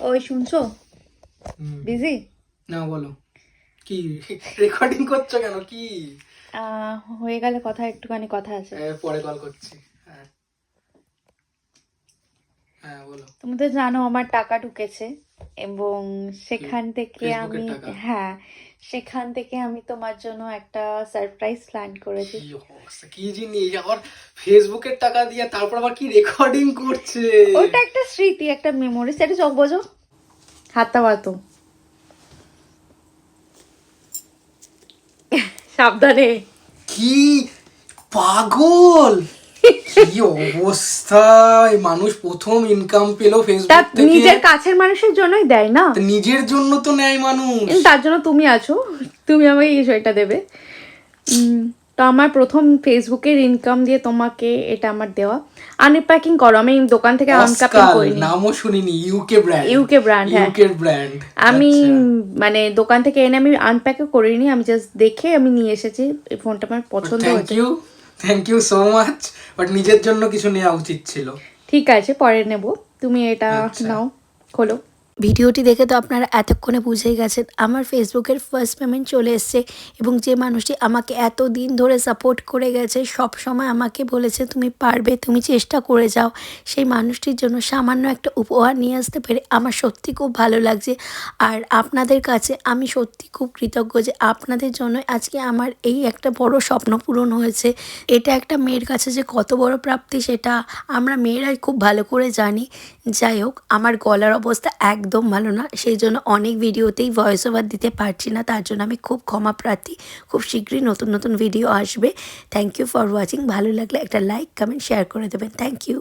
ওই শুনছো? বিজি না বলো। কি রেকর্ডিং করছ কেন? কি? হয়ে গেলে কথা একটুখানি কথা আছে। পরে কল করছি। হ্যাঁ। হ্যাঁ বলো। তুমি তো জানো আমার টাকা ঢুকেছে। এবং সেখান থেকে আমি হ্যাঁ সেখান থেকে আমি তোমার জন্য একটা সারপ্রাইজ প্ল্যান করেছি। কি জিনিস? আবার ফেসবুকের টাকা দিয়ে তারপর আবার কি রেকর্ডিং করছে? ওটা একটা স্মৃতি একটা মেমোরি সেটা চোখ বোঝো। হাতটা বাতো সাবধানে। কি পাগল? কি অবস্থা? মানুষ প্রথম ইনকাম পেল ফেসবুক থেকে। নিজের কাছের মানুষের জন্যই দেয় না? নিজের জন্য তো নেয় মানুষ। তার জন্য তুমি আছো। তুমি আমাকে এই বিষয়টা দেবে। তো আমার প্রথম ফেসবুকের ইনকাম দিয়ে তোমাকে এটা আমার দেওয়া। আনপ্যাকিং করো আমি দোকান থেকে আনপ্যাকিং করিনি। নামও শুনিনি ইউকে ব্র্যান্ড brand, হ্যাঁ। ইউকে ব্র্যান্ড আমি আচ্ছা। মানে দোকান থেকে এনে আমি আনপ্যাকও করিনি আমি জাস্ট দেখে আমি নিয়ে এসেছি। এই ফোনটা আমার পছন্দ থ্যাংক হয়েছে। You thank you so much but নিজের জন্য কিছু নেওয়া উচিত ছিল। ঠিক আছে পরে নেব। তুমি এটা আচ্ছা। নাও খোলো। ভিডিওটি দেখে তো আপনারা এতক্ষণে বুঝেই গেছেন, আমার ফেসবুকের ফার্স্ট পেমেন্ট চলে এসছে এবং যে মানুষটি আমাকে এত দিন ধরে সাপোর্ট করে গেছে সব সময় আমাকে বলেছে, তুমি পারবে, তুমি চেষ্টা করে যাও। সেই মানুষটির জন্য সামান্য একটা উপহার নিয়ে আসতে পেরে আমার সত্যি খুব ভালো লাগছে। আর আপনাদের কাছে আমি সত্যি খুব কৃতজ্ঞ যে আপনাদের জন্য আজকে আমার এই একটা বড় স্বপ্ন পূরণ হয়েছে। এটা একটা মেয়ের কাছে যে কত বড় প্রাপ্তি, সেটা আমরা মেয়েরাই খুব ভালো করে জানি। যাই হোক, আমার গলার অবস্থা একদম ভালো না। সেই জন্য অনেক ভিডিওতেই ভয়েস ওভার দিতে পারছি না। তার জন্য আমি খুব ক্ষমা প্রার্থী। খুব শীঘ্রই নতুন নতুন ভিডিও আসবে। থ্যাংক ইউ ফর ওয়াচিং ভালো লাগলে একটা লাইক কমেন্ট শেয়ার করে দেবেন। Thank you